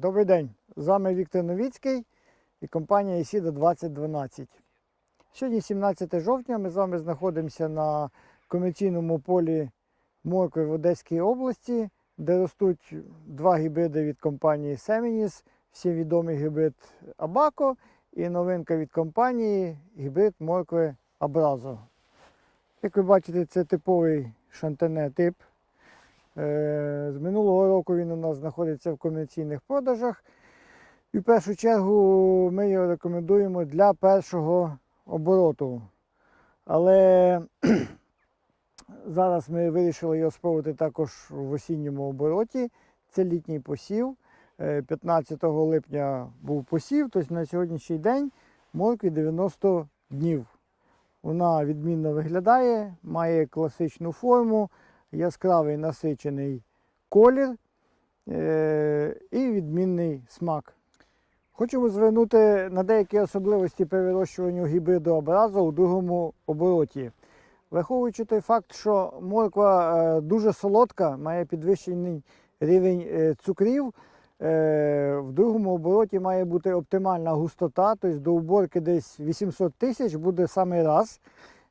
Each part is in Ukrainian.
Добрий день! З вами Віктор Новіцький і компанія Ісіда 2012. Сьогодні 17 жовтня. Ми з вами знаходимося на комерційному полі моркви в Одеській області, де ростуть два гібриди від компанії Seminis, всім відомий гібрид Абако і новинка від компанії гібрид моркви Абразо. Як ви бачите, це типовий шантене тип. Е, З минулого року він у нас знаходиться в комерційних продажах. І в першу чергу ми його рекомендуємо для першого обороту. Але зараз ми вирішили його спробувати також в осінньому обороті. Це літній посів. Е, 15 липня був посів, тобто на сьогоднішній день моркві 90 днів. Вона відмінно виглядає, має класичну форму, яскравий насичений колір е- і відмінний смак. Хочемо звернути на деякі особливості при гібриду абразу у другому обороті. Враховуючи той факт, що морква е, дуже солодка, має підвищений рівень е, цукрів, в другому обороті має бути оптимальна густота, тобто до уборки десь 800 тисяч буде саме раз.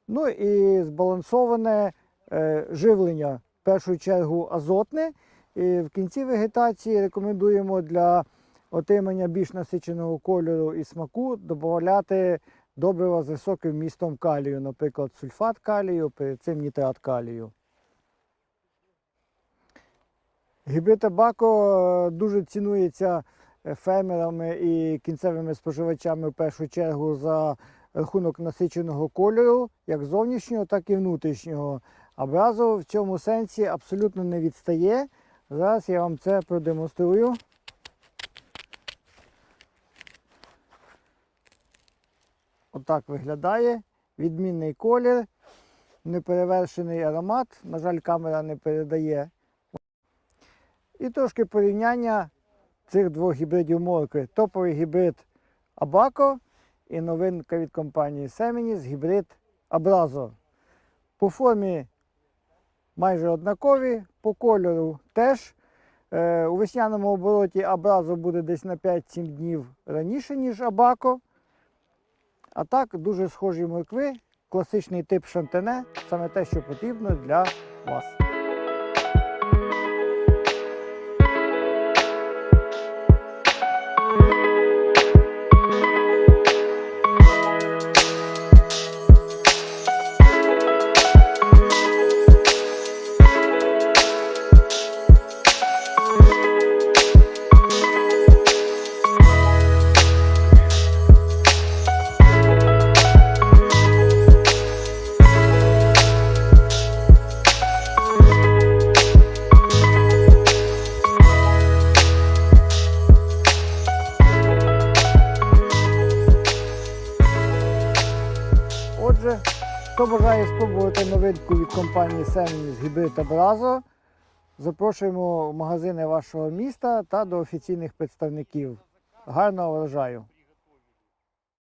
Ну і збалансоване живлення, в першу чергу азотне. І в кінці вегетації рекомендуємо для отримання більш насиченого кольору і смаку додати добрива з високим вмістом калію, наприклад, сульфат калію, перед цим нітрат калію. Гібрид табако дуже цінується е, фермерами і кінцевими споживачами в першу чергу за рахунок насиченого кольору, як зовнішнього, так і внутрішнього. Абразо в цьому сенсі абсолютно не відстає. Зараз я вам це продемонструю. Отак виглядає. Відмінний колір, неперевершений аромат. На жаль, камера не передає. І трошки порівняння цих двох гібридів моркви. Топовий гібрид Абако і новинка від компанії Seminis гібрид Абразо. По формі майже однакові, по кольору теж. Е, у весняному обороті Абразо буде десь на 5-7 днів раніше, ніж Абако. А так, дуже схожі моркви, класичний тип шантене, саме те, що потрібно для вас. Отже, хто бажає спробувати новинку від компанії Seminis гібрид Бразо, запрошуємо в магазини вашого міста та до офіційних представників. Гарного врожаю!